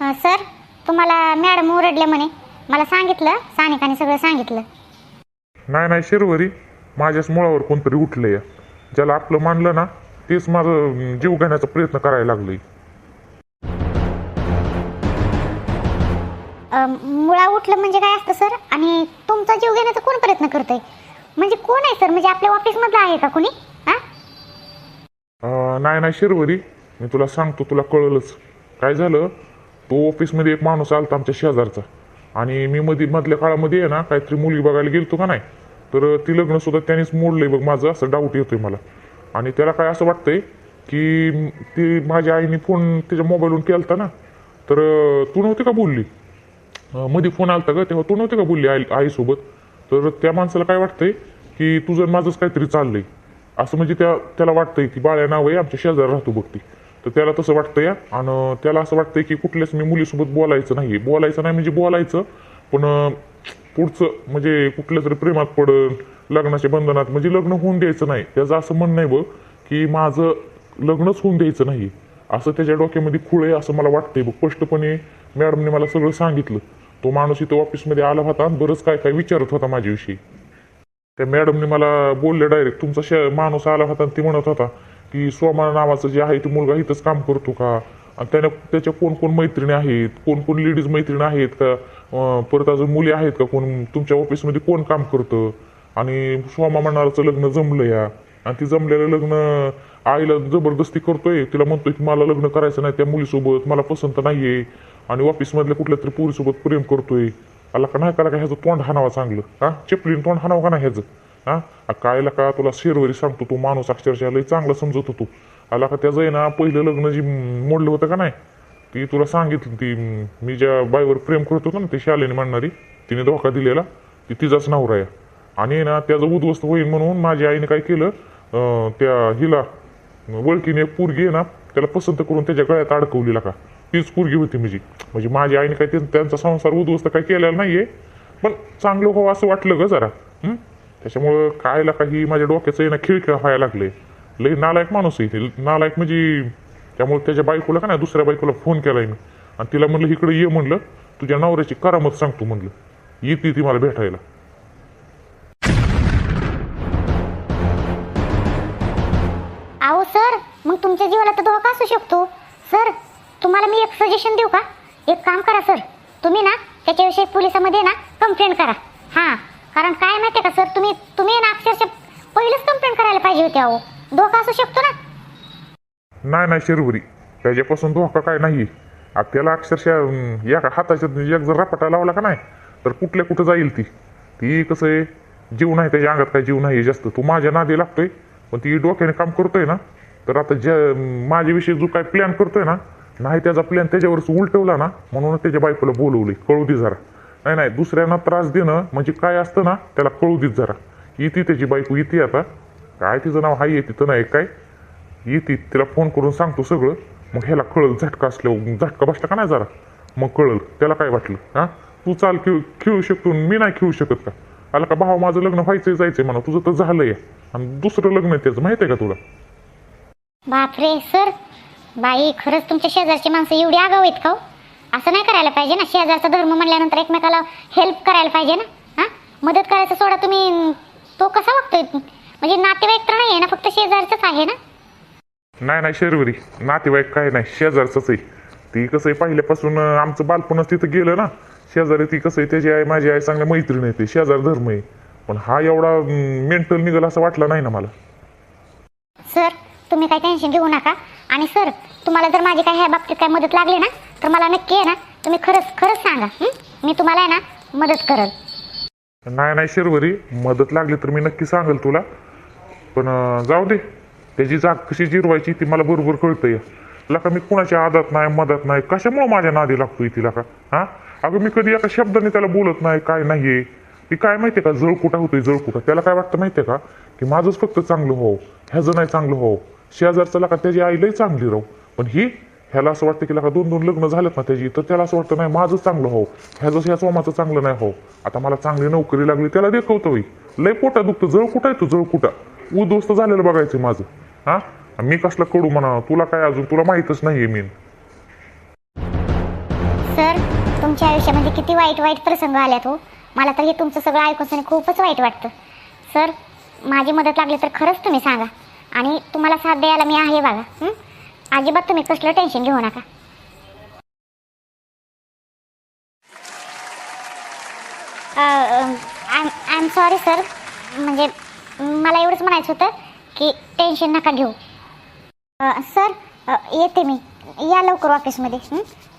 Sir तुम्हाला madam ओरडले म्हणे. मला सांगितलं सानिकाने सगळं सांगितलं. नाही नाही शिरवरी. माझ्याच मुळावर कोणतरी उठलं या ज्याला आपलं मानलं ना तेच माझं जीव घेण्याचा प्रयत्न करायला लागलोय. मुळा उठलं म्हणजे काय असतं सर? आणि तुमचा जीव घेण्याचा कोण प्रयत्न करतोय? म्हणजे कोण आहे सर? म्हणजे आपल्या ऑफिसमधलं आहे का कोणी? हा? नाही नाही शिरवरी. मी तुला सांगतो तुला कळलंच. काय झालं? तो ऑफिसमध्ये एक माणूस आला आमच्या शेजारचा. आणि मी मध्ये मधल्या काळामध्ये आहे ना काहीतरी मुलगी बघायला गेलतो का नाही तर ती लग्न सुद्धा त्यानेच मोडलंय बघ माझं असं डाऊट येतोय मला. आणि त्याला काय असं वाटतंय की ती माझ्या आईने फोन त्याच्या मोबाईलवरून केलता ना तर तू नव्हती का बोलली? मध्ये फोन आलता का तेव्हा तू नव्हती का बोलली आई आईसोबत? तर त्या माणसाला काय वाटतंय की तुझं माझंच काहीतरी चाललंय. असं म्हणजे त्या त्याला वाटतंय की बाळ्या नाव आहे आमच्या शेजार राहतो बघ ती. तर त्याला तसं वाटतंय. आणि त्याला असं वाटतंय की कुठल्याच मी मुलीसोबत बोलायचं नाही बोलायचं नाही म्हणजे बोलायचं पण पुढचं म्हणजे कुठल्या तरी प्रेमात पडन लग्नाच्या बंधनात म्हणजे लग्न होऊन द्यायचं नाही. त्याचं असं म्हणणं आहे बघ की माझं लग्नच होऊन द्यायचं नाही. असं त्याच्या डोक्यामध्ये खुळ आहे असं मला वाटतंय बघ. स्पष्टपणे मॅडमने मला सगळं सांगितलं. तो माणूस इथं ऑफिसमध्ये आला होता आणि बरंच काय काय विचारत होता माझ्याविषयी. त्या मॅडमने मला बोलले डायरेक्ट तुमचा शे माणूस आला होता आणि ती म्हणत होता की सोमा नावाचं जे आहे ते मुलगा इथंच काम करतो का? आणि त्याने त्याच्या कोण कोण मैत्रिणी आहेत? कोण कोण लेडीज मैत्रिणी आहेत का? परत अजून मुली आहेत का? कोण तुमच्या ऑफिसमध्ये कोण काम करतं? आणि सोमा म्हणणाराचं लग्न जमलं या. आणि ती जमलेलं लग्न आईला जबरदस्ती करतोय. तिला म्हणतोय की मला लग्न करायचं नाही त्या मुलीसोबत. मला पसंत नाहीये. आणि ऑफिसमधल्या कुठल्या तरी पोरीसोबत प्रेम करतोय. आला का नाही करा का ह्याचं तोंड हाणावा चांगलं? हा? चिपलीन तोंड हाणावं का नाही ह्याचं? हा? कायला का तुला शेरवरी सांगतो तू? माणूस अक्षरशः लई चांगला समजत होतो. आला का त्याचं आहे ना पहिलं लग्न जी मोडलं होतं का नाही ती तुला सांगितलं ती मी ज्या बाईवर प्रेम करत होतो ना ती शालेने म्हणणारी तिने धोका दिलेला ती तिचाच नवरा आहे. आणि ना त्याचं उद्ध्वस्त होईल म्हणून माझ्या आईने काय केलं त्या हिला वळकीने एक पोरगी आहे ना त्याला पसंत करून त्याच्या गळ्यात अडकवलेला का तीच पोरगी होती म्हणजे म्हणजे माझ्या आईने काय त्यांचा संसार उद्ध्वस्त काय केलेला नाहीये पण चांगलं हो असं वाटलं ग जरा. हम्म त्याच्यामुळं कायला काही माझ्या डोक्याचं आहे ना खिळखिळ व्हायला लागले. लई नालायक माणूस आहे. ते नालायक म्हणजे त्यामुळे त्याच्या बायकोला का नाही दुसऱ्या बायकोला फोन केलाय मी. आणि तिला म्हणलं इकडे ये म्हणलं. तुझ्या नवऱ्याची करामत सांगतो म्हणलं. येते ती मला भेटायला. अहो सर मग तुमच्या जीवाला तर धोका असू शकतो. सर तुम्हाला मी एक सजेशन देऊ का? एक काम करा सर. तुम्ही ना त्याच्याविषयी पोलिसामध्ये ना कंप्लेंट करा. हां. कारण काय माहिती का सर? तुम्ही तुम्ही ना अक्षरशः पहिलेच कंप्लेंट करायला पाहिजे होती अहो. धोका असू शकतो ना? नाही नाही शिरवरी. त्याच्यापासून धोका काय नाही आता त्याला अक्षरशः अं, एका हाताच्या एक जर रपाटा लावला का नाही तर कुठल्या कुठं जाईल ती? ती कसं आहे? जीव नाही त्याच्या अंगात काय जीव नाही जास्त. तू माझ्या नादी लागतोय पण ती डोक्याने काम करतोय ना. तर आता ज्या माझ्याविषयी जो काय प्लॅन करतोय ना नाही त्याचा प्लॅन त्याच्यावरच उलटवला ना म्हणून त्याच्या बायकोला बोलवली कळू दे जरा. नाही नाही दुसऱ्यांना त्रास देणं म्हणजे काय असतं ना त्याला कळू देत जरा. येते त्याची बायको येते आता. काय तिचं नाव हाय येते तिथं नाही काय? येते तिला फोन करून सांगतो सगळं. मग ह्याला कळल झटका असल्यावर झटका बसला का नाही जरा? मग कळल त्याला काय वाटलं हा? तू चाल खेळू खेळू शकतो मी नाही खेळू शकत का? आला का भाऊ माझं लग्न व्हायचंय जायचंय म्हणा तुझं तर झालंय. आणि दुसरं लग्न आहे त्याचं माहिती आहे का तुला? बापरे सर. बाई खरंच तुमच्या शेजारची माणसं एवढी आगाव आहेत का हो? असं नाही करायला पाहिजे ना. शेजारचा धर्म म्हणल्यानंतर एकमेकाला हेल्प करायला पाहिजे ना. हां? मदत करायचं सोडा तुम्ही. तो कसा वागतोय? म्हणजे नातेवाईक तर नाही आहे ना फक्त शेजारचंच आहे ना? नाही नाही शर्वरी. नातेवाईक काय नाही शेजारचंच आहे. ती कसं आहे पहिल्यापासून आमचं बालपणच तिथं गेलं ना. शेजारी ती कसं आहे त्याची आई माझी आई चांगल्या मैत्रीण आहे ती शेजार धर्म आहे. पण हा एवढा मेंटल निघल असं वाटलं नाही ना मला. सर तुम्ही काही टेन्शन घेऊ नका. आणि सर तुम्हाला जर माझी काही ह्या बाबतीत काही मदत लागली ना तर मला नक्की आहे ना तुम्ही खरंच खरंच सांगा हं? मी तुम्हाला आहे ना मदत करल. नाही नाही शिरवरी मदत लागली तर मी नक्की सांगेल तुला. पण अं, जाऊ दे. त्याची जाग कशी जिरवायची ती मला बरोबर कळतंय. लका मी कुणाच्या आदत नाही मदत नाही कशामुळे माझ्या नादी लागतोय तिला का हा? अगं मी कधी एका शब्दाने त्याला बोलत नाही काय नाहीये. ती काय माहितीये का जळकुटा होतोय जळकुटा त्याला काय वाटतं माहितीये का की माझंच फक्त चांगलं हो ह्याचं नाही चांगलं हो शेजारचं लका त्याची आई लई चांगली राहू. पण ही ह्याला असं वाटतं की दोन दोन लग्न झालेत ना त्याची तर त्याला असं वाटतं नाही माझं चांगलं हो. ह्याचं ह्या सोमाचं चांगलं नाही हो. आता मला चांगली नोकरी लागली त्याला देखवतो होई लय पोटा दुखतं. जळ कुठं आहे तू? जळ कुठं? उद्ध्वस्त झालेलं बघायचं माझं. हा? मी कसलं कडू म्हणा? तुला काय अजून? तुला माहीतच नाहीये मी. सर तुमच्या आयुष्यामध्ये किती वाईट वाईट प्रसंग आल्यात हो. मला तर हे तुमचं सगळं ऐकून खूपच वाईट वाटतं. सर माझी मदत लागली तर खरंच तुम्ही सांगा. आणि तुम्हाला साथ द्यायला मी आहे बघा. हं? अजिबात तुम्ही कसलं टेन्शन घेऊ नका. आय एम सॉरी सर म्हणजे मला एवढंच म्हणायचं होतं की टेन्शन नका घेऊ. सर येते मी. या लवकर ऑफिसमध्ये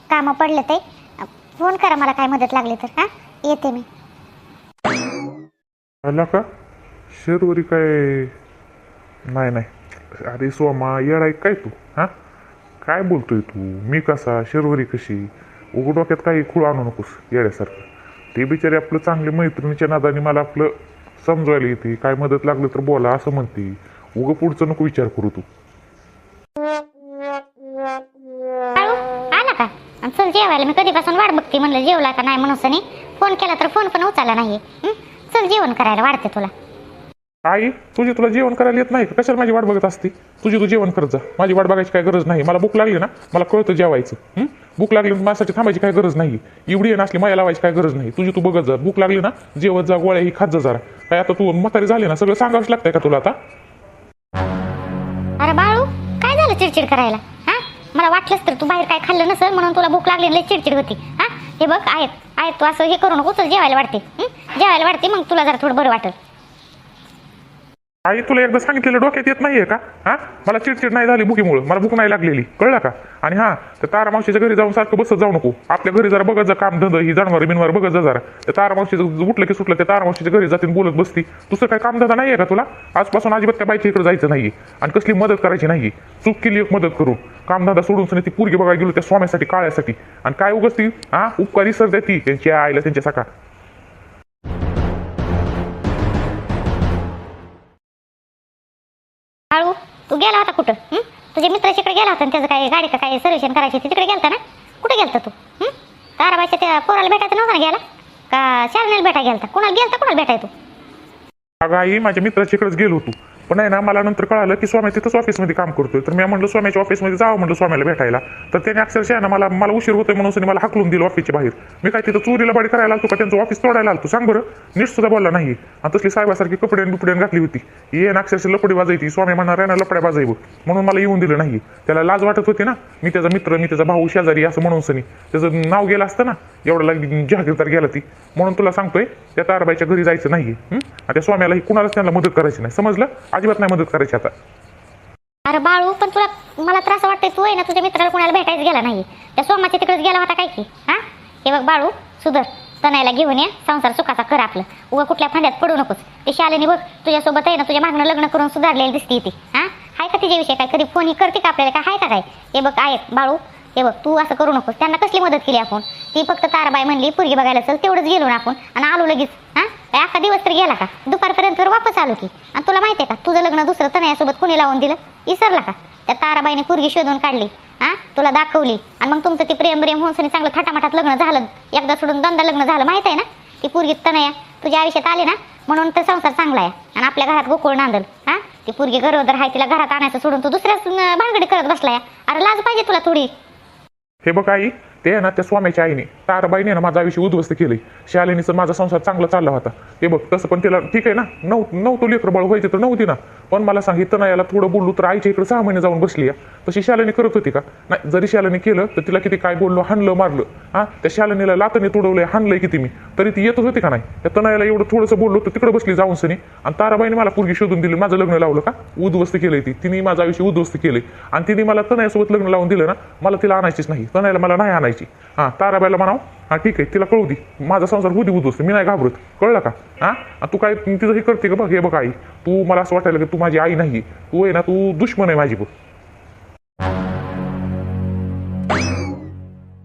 कामं पडलं ते. फोन करा मला काय मदत लागली तर. हां? येते मी. आला का? शेरवरी काय? नाही नाही. अरे सोमा येडाय काय तू? हा? काय बोलतोय तू? मी कसा? शिरवरी कशी? उघड डोक्यात काही खूळ आणू नकोस येड्यासारखं. ते बिचारे आपलं चांगले मैत्रिणीच्या नादाने मला आपलं समजवायला येते. काय मदत लागलं तर बोला असं म्हणते. उगं पुढचं नको विचार करू तू. आला का? आणि चल जेवायला. मी कधीपासून वाट बघते म्हणलं जेवला का नाही म्हणून फोन केला तर फोन पण उचलला नाही चल जेवण करायला वाढते तुला. आई तुझी तुला जेवण करायला येत नाही का? कशाला माझी वाट बघत असती? तुझी तू जेवण करत जा. माझी वाट बघायची काय गरज नाही. मला भूक लागली ना मला कळतं जेवायचं. भूक लागली माझ्यासाठी थांबायची काय गरज नाही. एवढी नसली माया लावायची काय गरज नाही. तुझी तू बघत जा. भूक लागली ना जेवत जा गोळ्या ही खात जा जरा. काय आता तू म्हातारी झाली ना सगळं सांगावंच लागतंय का तुला आता? अरे बाळू काय झालं चिडचिड करायला? हा? मला वाटलंच तर तू बाहेर काय खाल्लं नसेल म्हणून तुला भूक लागली लय चिडचिड होती. हा? हे बघ आहेत आहेत तू असं हे करू नको चल जेवायला वाटते जेवायला वाटते मग तुला जरा थोडं बरं वाटेल. आई तुला एकदा सांगितलेलं डोक्यात येत नाहीये का? हा? मला चिडचिड नाही झाली भुकीमुळे. मला भूक नाही लागलेली. कळलं का? आणि हा तर तारा मावशीच्या घरी जाऊन सारखं बसत जाऊ नको. आपल्या घरी जरा बघत जा काम धंदा ही जनावर बिनवर बघत जा जरा. त्या तारा मावशीचं उठलं की सुटलं त्या तारा मावशीच्या घरी जातील बोलत बसती. दुसरं काय काम धंदा नाहीये का तुला? आजपासून अजिबात त्या बाईच्या इकडे जायचं नाही आणि कसली मदत करायची नाही चूक केली एक मदत करू कामधंदा सोडून सुद्धा ती पोरगी बघायला गेलो त्या स्वाम्यासाठी काळ्यासाठी. आणि काय उगस ती? हा? उपकारी सर ती त्यांच्या आईला त्यांच्या सका कुठं? हं? तुझ्या मित्राच्याकडे गेला होता त्याचं काय गाडी का काय सर्व्हिशन करायची होती, तिकडे गेलता ना? कुठे गेलता तू? हं? ताराबाईच्या त्या पोराला भेटायचं नव्हता ना गेला? का शालनेला भेटा गेलता? कुणाला गेलता? कुणाला भेटाय तू? अगं आई माझ्या मित्राच्या गेलो होतो. पण आहे ना मला नंतर कळालं की स्वामी तिथंच ऑफिसमध्ये काम करतोय. तर मी म्हणलं स्वामीच्या ऑफिसमध्ये जावं म्हणलं स्वामीला भेटायला. तर त्याने अक्षरशः ना मला मला उशीर होतोय म्हणून मला हाकलून दिलं ऑफिसच्या बाहेर. मी काय तिथं चोरीला बाडी करायला आलतो का? त्यांचं ऑफिस तोडायला आलतो. सांग बरं नीट सुद्धा बोलला नाही. आणि तसली साहेबासारखी कपडे बिपडे घातली होती. ये ना अक्षरशः लपडी वाजायची. स्वामी म्हणणार आहे ना लपड्या वाजायव म्हणून मला येऊन दिलं नाही. त्याला लाज वाटत होती ना मी त्याचा मित्र मी त्याचा भाऊ शेजारी असं म्हणून सनी त्याचं नाव गेलं असतं ना एवढं लागली जहागीरदार गेला ती. म्हणून तुला सांगतोय त्या तारबाईच्या घरी जायचं नाही आणि त्या स्वाम्याला कुणालाच त्यांना मदत करायची नाही. समजलं? अजिबात नाही मदत करायची आता. अरे बाळू पण तुला मला त्रास वाटतंय तू आहे ना तुझ्या मित्राला कुणाला भेटायचं गेला नाही त्या सोमाच्या तिकडेच गेला होता काय की? हा? हे बघ बाळू सुधर तनायला घेऊन ये संसार सुखाचा कर आपलं. उगा कुठल्या फांद्यात पडू नकोस. ते शालेने बघ तुझ्यासोबत आहे ना तुझ्या मागणं लग्न करून सुधारलेली दिसते ती. हा? हाय का तिच्याविषयी काय? कधी फोन ही करते का आपल्याला? काय? हाय का काय? हे बघ आहेत. बाळू हे बघ तू असं करू नकोस. त्यांना कसली मदत केली आपण? ती फक्त ताराबाई म्हणली पुरगी बघायला चल तेवढंच गेलो ना आपण. आणि आलो लगेच. हा? अख्खा दिवस तर गेला का? दुपारपर्यंत तर वापस आलो की. आणि तुला माहिती आहे का? तुझं लग्न दुसरं तनयासोबत कोणी लावून दिलं? विसरला का? त्या ताराबाईने पुरगी शोधून काढली. हा? तुला दाखवली. आणि मग तुमचं ते प्रेम प्रेम होऊन चांगलं थाटामाटात लग्न झालं. एकदा सोडून दोनदा लग्न झालं. माहीत आहे ना? ती पुरगी तनया तुझ्या आयुष्यात आली ना? म्हणून तर संसार चांगला आहे. आणि आपल्या घरात गोकुळ नांदल. हा? ती पुरगी गरोदर आहे तिला घरात आणायचं सोडून तू दुसऱ्याच भांगडी भानगडी करत बसलाय. अरे लाज पाहिजे तुला थोडी. हे बघ आई ते आहे ना त्या स्वामीच्या आईने ताराबाईने ना माझा आयुष्य उद्ध्वस्त केलंय. शालिनीचं माझा संसार चांगला चालला होता. ते बघ तसं पण तिला ठीक आहे ना नऊ नव्हतं लेकर बाळ व्हायचं तर नव्हती ना. पण मला सांगितलं ना याला थोडं बोललो तर आईच्या इकडे सहा महिने जाऊन बसली तशी शालिनी करत होती का? नाही जरी शालिनी केलं तर तिला किती काय बोललो हाणलं मारलं. हा त्या शालिनीला लातने तुडवलंय हाणलंय किती मी. तरी ती येतच होती का नाही? त्या तनयाला एवढं थोडंसं बोललो तर तिकडे बसली जाऊन सनी. आणि ताराबाईने मला पूर्वी शोधून दिली माझं लग्न लावलं का? उद्ध्वस्त केलंय ती. तिने माझं आयुष्य उद्ध्वस्त केले आणि तिने मला तनयासोबत लग्न लावून दिलं ना मला तिला आणायचीच नाही. तनयाला मला नाही आणायची. हां ताराबाईला म्हणाव हा ठीक आहे तिला कळू दे. माझा संसार होऊ दे उद्ध्वस्त मी नाही घाबरत. कळलं का? हा? तू काय तिचं हे करते का? बघ हे बघ आई. तू मला असं वाटायला की तू माझी आई नाही तू आहे ना तू दुश्मन आहे माझी बघ.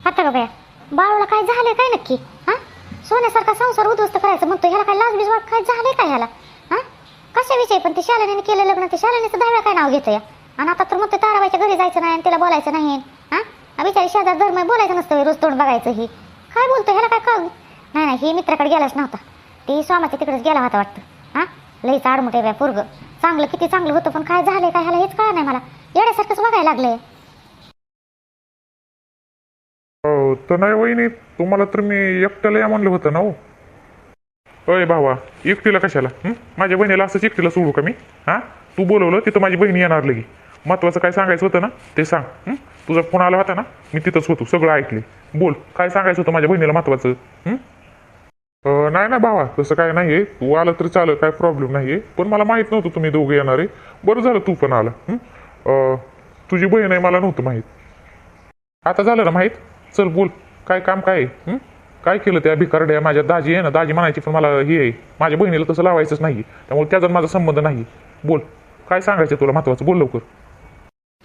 आता का बाळूला काय झालंय काय नक्की? हा? सोन्यासारखा संसार उद्ध्वस्त करायचं म्हणतो ह्याला काय लाज बीज वाट काय झालंय काय ह्याला? हा? कशाविषयी पण ते शालिनीने केलं लग्न? ते शालिनीचं दहाव्या काय नाव घेतोय आणि आता तर मग ते ताराबाईच्या घरी जायचं नाही आणि तिला बोलायचं नाही बिचारी शेजार धर्म बोलायचं नसतं रोज तोंड बघायचं ही. काय बोलतो ह्याला काय कळू नाही नाही हे मित्राकडे गेलाच नव्हता. ते स्वामाच्या तिकडेच गेला होता वाटतं. हा? लईच आडमुठे बाय पोरग. चांगलं किती चांगलं होतं पण काय झालंय काय ह्याला हेच कळा नाही मला. येण्यासारखंच बघायला लागलंय अं, हो, तर नाही वहिनी तुम्हाला तर मी एकट्याला या म्हणलं होतं ना हो. अय भावा एकटीला कशाला? माझ्या बहिणीला असंच एकटीला सोडू का मी? हां? तू बोलवलं तिथं माझी बहिणी येणार लगी. महत्वाचं काय सांगायचं होतं ना ते सांग. हं? तुझा फोन आला होता ना मी तिथंच होतो सगळं ऐकले. बोल काय सांगायचं होतं माझ्या बहिणीला महत्वाचं? हं? अं, नाही ना भावा तसं काय नाही आहे तू आलं तर चालेल काय प्रॉब्लेम नाही आहे पण मला माहीत नव्हतं तुम्ही दोघे येणार. आहे बरं झालं तू पण आला. हं? अं, तुझी बहीण आहे मला नव्हतं माहीत. आता झालं ना माहीत? चल बोल. काय काम काय आहे? हं? काय केलं त्या भिकारड्या? माझ्या दाजी आहे ना दाजी म्हणायची पण मला हे आहे. माझ्या बहिणीला तसं लावायचंच नाही त्यामुळे त्याचा माझा संबंध नाही. बोल. काय सांगायचं तुला महत्वाचं? बोल लवकर.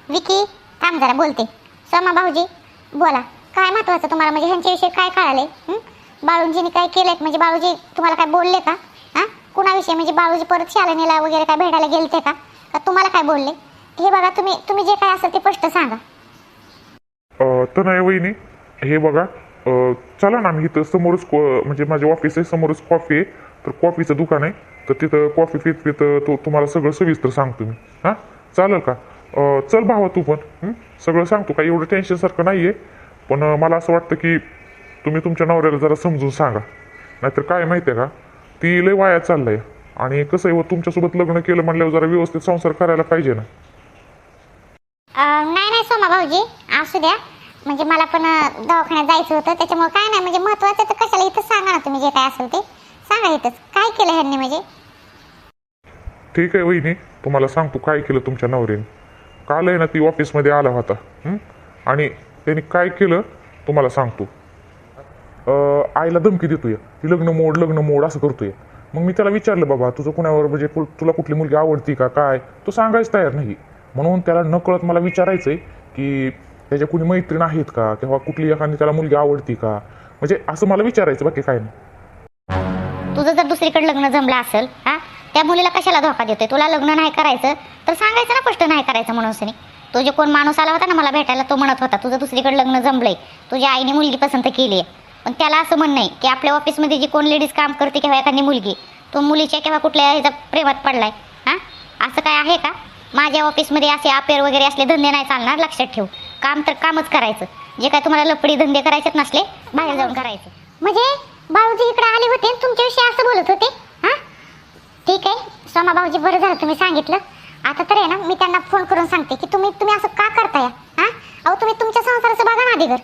विकी थांब जरा बोलते. समा भाऊजी बोला काय महत्वाचं तुम्हाला? म्हणजे ह्यांच्याविषयी काय कळाले हं? बाळूंजीने काय केलंय? म्हणजे बाळूजी तुम्हाला काय बोलले का? हां? कुणाविषयी? म्हणजे बाळूजी परत शाळेला वगैरे काय भेटायला गेलते का? का तुम्हाला काय बोलले? हे बघा तुम्ही तुम्ही जे काय असेल ते स्पष्ट सांगा. तर नाही वहिनी हे बघा चला ना मी इथं समोरच को- म्हणजे माझे ऑफिस आहे समोरच कॉफी आहे. तर कॉफीचं दुकान आहे. तर तिथं कॉफी पित पित तो तुम्हाला सगळं सविस्तर सांगतो मी. हां? चालेल का? चल भावा तू पण हं? सगळं सांगतो काही एवढं टेन्शनसारखं नाही आहे पण मला असं वाटतं की तुम्ही तुमच्या नवऱ्याला जरा समजून सांगा. नाहीतर काय माहिती आहे का ती लय वाया चाललंय. आणि कसं आहे व तुमच्यासोबत लग्न केलं म्हणल्यावर जरा व्यवस्थित संसार करायला पाहिजे ना. नाही नाही सोमा भाऊजी असू द्या. म्हणजे मला पण दवाखान्यात जायचं होतं त्याच्यामुळे काय नाही म्हणजे महत्वाचं तर कशाला इथं सांगा ना तुम्ही जे काय असेल ते. सांगा इथंच काय केलं ह्यांनी म्हणजे? ठीक आहे वहिनी. तुम्हाला सांगतो काय केलं तुमच्या नवऱ्याने. काल आहे ना ती ऑफिसमध्ये आला होता. आणि त्यांनी काय केलं? तुम्हाला सांगतो. आईला धमकी देतोय. ती लग्न मोड लग्न मोड असं करतोय. मग मी त्याला विचारलं बाबा तुझं कुणावर म्हणजे तुला कुठली मुलगी आवडती का? काय? तो सांगायच तयार नाही. म्हणून त्याला नकळत मला विचारायचंय की त्याच्या कुणी मैत्रीण आहेत का? किंवा कुठली एखादी त्याला मुलगी आवडती का? म्हणजे असं मला विचारायचं बाकी काय नाही. तुझं जर दुसरीकडे लग्न जमलं असेल हा? त्या मुलीला कशाला धोका देतोय? तुला लग्न नाही करायचं तर सांगायचं ना स्पष्ट नाही करायचं म्हणून सनी तो जे कोण माणूस आला होता ना मला भेटायला तो म्हणत होता तुझं दुसरीकडे लग्न जमलंय. तुझ्या आईने मुलगी पसंत केली आहे पण त्याला असं म्हणणं नाही की आपल्या ऑफिसमध्ये जी कोण लेडीज काम करते किंवा एखादी मुलगी तो मुलीच्या किंवा कुठल्या ह्याचा प्रेमात पडलाय. हां? असं काय आहे का? माझ्या ऑफिसमध्ये असे अपेर वगैरे असले धंदे नाही चालणार लक्षात ठेव. काम तर कामच करायचं. जे काय तुम्हाला लपडी धंदे करायचेच नसले बाहेर जाऊन करायचे. म्हणजे? बाळूजी इकडे आले होते तुमच्याविषयी असं बोलत होते? ठीक आहे. सोमा भाऊजी बरं झालं तुम्ही सांगितलं. आता तर आहे ना मी त्यांना फोन करून सांगते की तुम्ही तुम्ही असं का करताय? हा? अहो तुम्ही तुमच्या संसाराचं बघा ना आधी घर.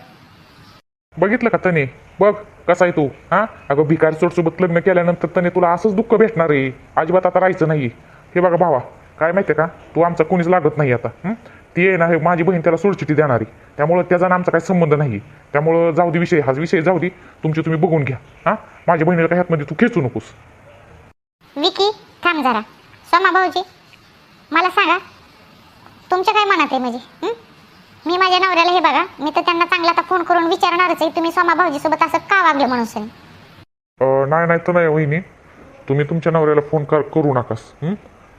बघितलं का तने? बघ कसा आहे तू हा? अगं भिकारी सोडसोबत लग्न केल्यानंतर तने तुला असंच दुःख भेटणार आहे. अजिबात आता राहायचं नाही. हे बघा भावा काय माहितीये का? तू आमचा कोणीच लागत नाही आता हं? ती आहे ना हे माझी बहीण त्याला सोडचिठी देणारी. त्यामुळं त्याचा आणि आमचा काही संबंध नाही. त्यामुळं जाऊ दे विषय हा विषय जाऊ दे. तुमची तुम्ही बघून घ्या हा? माझ्या बहिणीला काही ह्यातमध्ये तू खेचू नकोस. विकी थांब जरा. सोमा भाऊजी मला सांगा तुमच्या काय मनात आहे म्हणजे मी माझ्या नवऱ्याला हे बघा मी तर त्यांना चांगला आता फोन करून विचारणारच आहे तुम्ही सोमा भाऊजीसोबत असं का वागलं म्हणून सर? नाही नाही तर नाही वहिनी. तुम्ही तुमच्या नवऱ्याला फोन कर करू नकास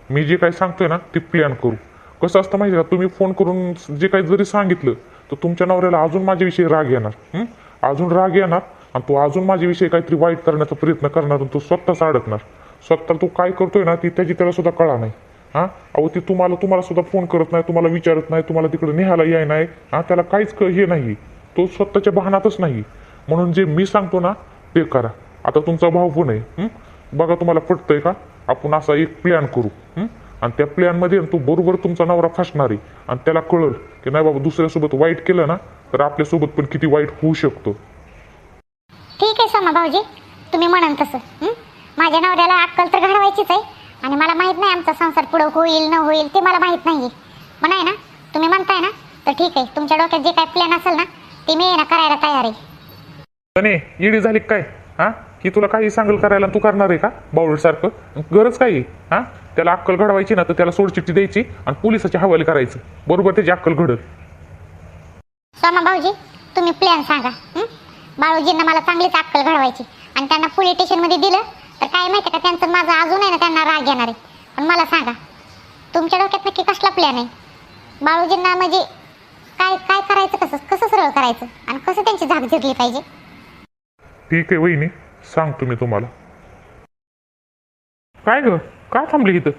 मी जे काही सांगतोय ना ते प्लॅन करू. कसं असतं माहिती का तुम्ही फोन करून जे काही जरी सांगितलं तर तुमच्या नवऱ्याला अजून माझ्याविषयी राग येणार अजून राग येणार आणि तो अजून माझ्याविषयी काहीतरी वाईट करण्याचा प्रयत्न करणार आणि तो स्वतःच अडकणार. स्वतःला तो काय करतोय ना ती त्याची त्याला सुद्धा कळा नाही. हां? अहो ती तुम्हाला तुम्हाला सुद्धा फोन करत नाही तुम्हाला विचारत नाही तुम्हाला तिकडे निघायला याय नाही. हां? त्याला काहीच क- हे नाही तो स्वतःच्या बहानातच नाही म्हणून जे मी सांगतो ना ते करा. आता तुमचा भाऊ पण आहे बघा तुम्हाला पटतंय का? आपण असा एक प्लॅन करू आणि त्या प्लॅनमध्ये तो बरोबर तुमचा नवरा फसणार आहे. आणि त्याला कळल की नाही बाबा दुसऱ्यासोबत वाईट केलं ना तर आपल्यासोबत पण किती वाईट होऊ शकतो. ठीक आहे समा भाऊजी. तुम्ही म्हणाल तसं माझ्या नवऱ्याला अक्कल तर घडवायचीच आहे. आणि मला माहीत नाही आमचा संसार पुढं होईल न होईल ते मला माहीत नाही पण आहे ना तुम्ही म्हणताय ना तर ठीक आहे. तुमच्या डोक्यात जे काय प्लॅन असेल ना ते मी ना करायला तयार आहे. इडी झाली काय? हा? की तुला काही सांगल करायला तू करणार आहे का? बावळ सारखं? गरज काय आहे? हा? त्याला अक्कल घडवायची ना तर त्याला सोडचिठ्ठी द्यायची आणि पोलिसाच्या हवाले करायचं. बरोबर त्याची अक्कल घडल. सोमा भाऊजी तुम्ही प्लॅन सांगा हं? बाळूजींना मला चांगलीच अक्कल घडवायची आणि त्यांना पोलीस स्टेशनमध्ये दिलं तर काय माहिती का त्यांचं माझं अजून आहे ना त्यांना राग येणार आहे. पण मला सांगा तुमच्या डोक्यात नक्की कसला प्लॅन आहे? बाळूजींना म्हणजे काय काय करायचं कसं? कसं सरळ करायचं? आणि कसं त्यांची झाक झिरली पाहिजे? ठीक आहे वहिनी सांगतो मी तुम्हाला. काय ग? काय थांबली इथं?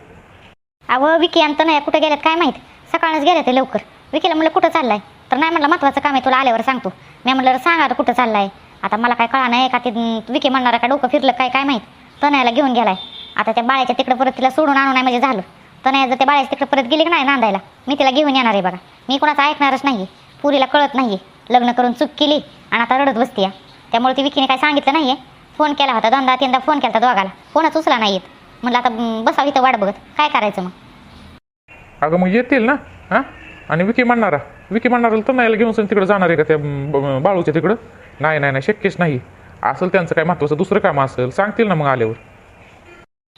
अहो विकी अंत नाही कुठे गेल्यात काय माहीत? सकाळच गेले ते लवकर. विकीला म्हणलं कुठं चाललाय? तर नाही म्हटलं महत्त्वाचं काम आहे तुला आल्यावर सांगतो. मी म्हटलं सांगा आता कुठं चाललाय? आता मला काय कळा नाही का? ते विकी म्हणणार का डोकं फिरलं काय काय माहीत? तनयाला घेऊन गेलाय. आता त्या बाळ्याच्या तिकडं परत तिला सोडून आणू नाही म्हणजे झालं. तनया जर त्या बाळ्याच्या तिकडं परत गेली की नाही नांदायला मी तिला घेऊन येणार आहे बघा. मी कोणाचं ऐकणारच नाही पुरीला कळत नाही लग्न करून चूक केली आणि आता रडत बसती या. त्यामुळे ती विकीने काय सांगितलं नाहीये. फोन केला होता दोनदा तीनदा फोन केला होता दोघाला. फोनच उचला नाही येत म्हणलं आता बसावी बसावं इथं वाट बघत. काय करायचं मग? अगं मग येतील ना? हां? आणि विकी म्हणणारा. विकी म्हणणारा तर नाही घेऊन तिकडे तिकडं जाणार आहे का त्या बाळूच्या तिकडं? नाही नाही नाही शक्यच नाही. असेल त्यांचं काय महत्त्वाचं दुसरं काम असेल सांगतील ना मग आल्यावर.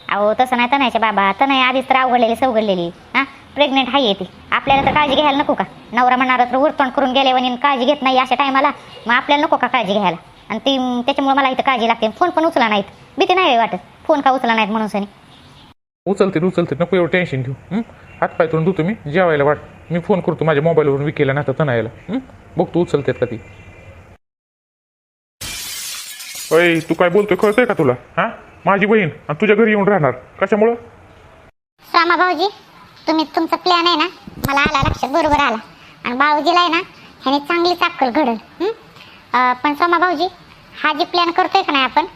अहो तसं नाही तनायच्या बाबा. तनय आधीच तर अवघडलेली सवघडलेली. हां? प्रेग्नेंट आहे ती. आपल्याला तर काळजी घ्यायला नको का? नवरा म्हणणार तर उरतोंड करून गेले आणि काळजी घेत नाही अशा टायमाला. मग आपल्याला नको का काळजी घ्यायला? आणि ती त्याच्यामुळे मला इथं काळजी लागते. फोन पण उचला नाहीत. भीती नाही वाटत. फोन का उचला नाहीत म्हणून सनी. उचलतील उचलतील नको एवढं टेन्शन घेऊ. हं? हातपाय तुरून धुतो मी. जेवायला वाट मी फोन करतो माझ्या मोबाईलवरून विकेला नाही तर तनायला हं? बघतो उचलतात का ती? अय तू काय बोलतोय कळतंय का तुला? हा? माझी बहीण आणि तुझ्या घरी येऊन राहणार. कशामुळं? स्वामा भाऊजी तुम्ही तुमचा प्लॅन आहे ना? मला आला लक्षात बरोबर आला. आणि बाळूजीला आहे ना ह्याने चांगली चाकल घडल हं? अं, पण सोमा भाऊजी हा जे प्लॅन करतोय का नाही आपण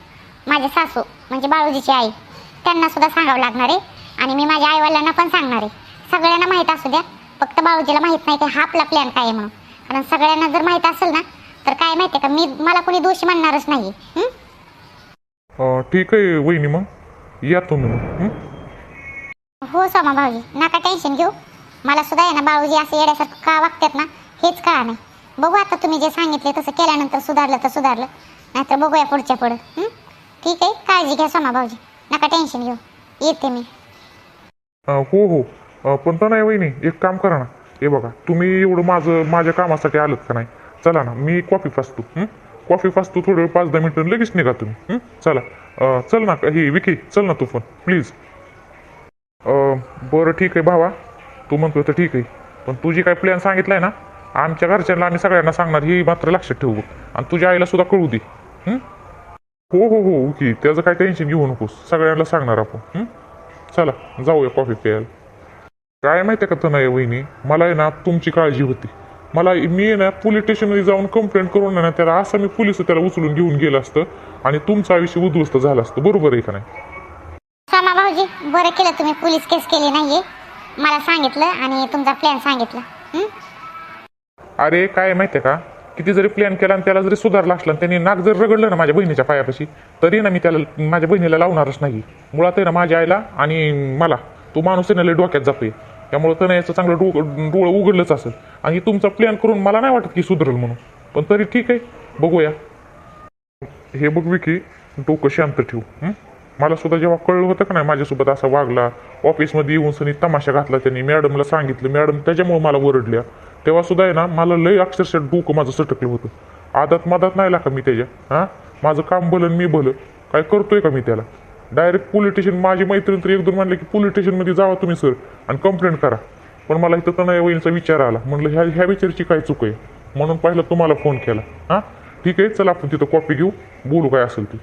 माझे सासू म्हणजे बाळूजीची आई त्यांना सुद्धा सांगावं लागणार आहे. आणि मी माझ्या आईवडिलांना पण सांगणार आहे. सगळ्यांना माहीत असू द्या फक्त बाळूजीला माहीत नाही की हा आपला प्लॅन काय आहे म्हणून. कारण सगळ्यांना जर माहीत असेल ना तर काय माहिती का मी मला कोणी दोषी म्हणणारच नाही. हं? अं, ठीक आहे वहिनी मग. या तुम्ही मग. हं? हो सोमा भाऊजी नका टेन्शन घेऊ. मला सुद्धा आहे ना बाळूजी असं येड्यासारखं का वागतात ना हेच कळा नाही. बघू आता तुम्ही जे सांगितले तसं केल्यानंतर सुधारलं तर सुधारलं नाहीतर बघूया पुढच्या पुढं. हं? ठीक आहे काळजी घ्या सोमा भाऊजी. नका टेन्शन घेऊ. येते मी. अं, हो हो. अं, पण तर नाही वहिनी एक काम करा ना. हे बघा तुम्ही एवढं माझं माझ्या कामासाठी आलं का नाही? चला ना मी कॉफी फासतो कॉफी फासतो थोडं वेळ पाच दहा मिनिटं लगेच निघा तुम्ही. चला. चल ना हे विकी चल ना तू फोन प्लीज बरं ठीक आहे भावा. तू म्हणतोय तर ठीक आहे. पण तुझी काय प्लॅन सांगितलाय ना आमच्या घरच्यांना आम्ही सगळ्यांना सांगणार ही मात्र लक्षात ठेवू आणि तुझ्या आईला सुद्धा कळू दे. हो? हो हो ओके त्याचं काय टेन्शन घेऊ नकोस. सगळ्यांना सांगणार आपण. चला जाऊया कॉफी प्यायला. काय माहिती आहे का तर नाही वहिनी? मला आहे ना तुमची काळजी होती. मला मी आहे ना पोलीस स्टेशनमध्ये जाऊन कंप्लेंट करून ना त्याला असं मी पोलीस त्याला उचलून घेऊन गेलं असतं आणि तुमचं आयुष्य उद्ध्वस्त झालं असतं. बरोबर आहे का नाही? सोमा भाऊजी बरं केलं तुम्ही. पोलीस केस केली नाहीये. मला सांगितलं आणि तुमचा प्लॅन सांगितलं. हं? अरे काय माहिती आहे का? किती जरी प्लॅन केला आणि त्याला जरी सुधारला असला आणि त्यांनी नाक जर रगडलं ना माझ्या बहिणीच्या पायापाशी तरी ना मी त्याला माझ्या बहिणीला लावणारच नाही. मुळात आहे ना माझ्या आईला आणि मला. तो माणूस आहे ना लय डोक्यात जातोय. त्यामुळे तर याचं चांगलं डो डोळं उघडलंच असेल. आणि तुमचा प्लॅन करून मला नाही वाटत की सुधरेल म्हणून. पण तरी ठीक आहे. बघूया. हे बघ विकी डोकं शांत ठेवू मला सुद्धा जेव्हा कळलं होतं का नाही माझ्यासोबत असा वागला ऑफिसमध्ये येऊन सनी तमाशा घातला त्यांनी मॅडमला सांगितलं मॅडम त्याच्यामुळे मला ओरडल्या. तेव्हा सुद्धा आहे ना मला लय अक्षरशः डोकं माझं सटकलं होतं. आदत मदात नाही का मी त्याच्या हां? माझं काम भलं मी भलं. काय करतोय का मी त्याला? डायरेक्ट पोलीस स्टेशन माझी मैत्रीण तर एक दोन म्हणले की पोलीस स्टेशनमध्ये जावा तुम्ही सर आणि कंप्लेंट करा. पण मला इथं तनय वहिनीचा विचार आला. म्हणलं ह्या ह्या विचारची काय चूक आहे? म्हणून पाहिलं तुम्हाला फोन केला. हां? ठीक आहे चला आपण तिथं कॉपी घेऊ. बोलू काय असेल ती.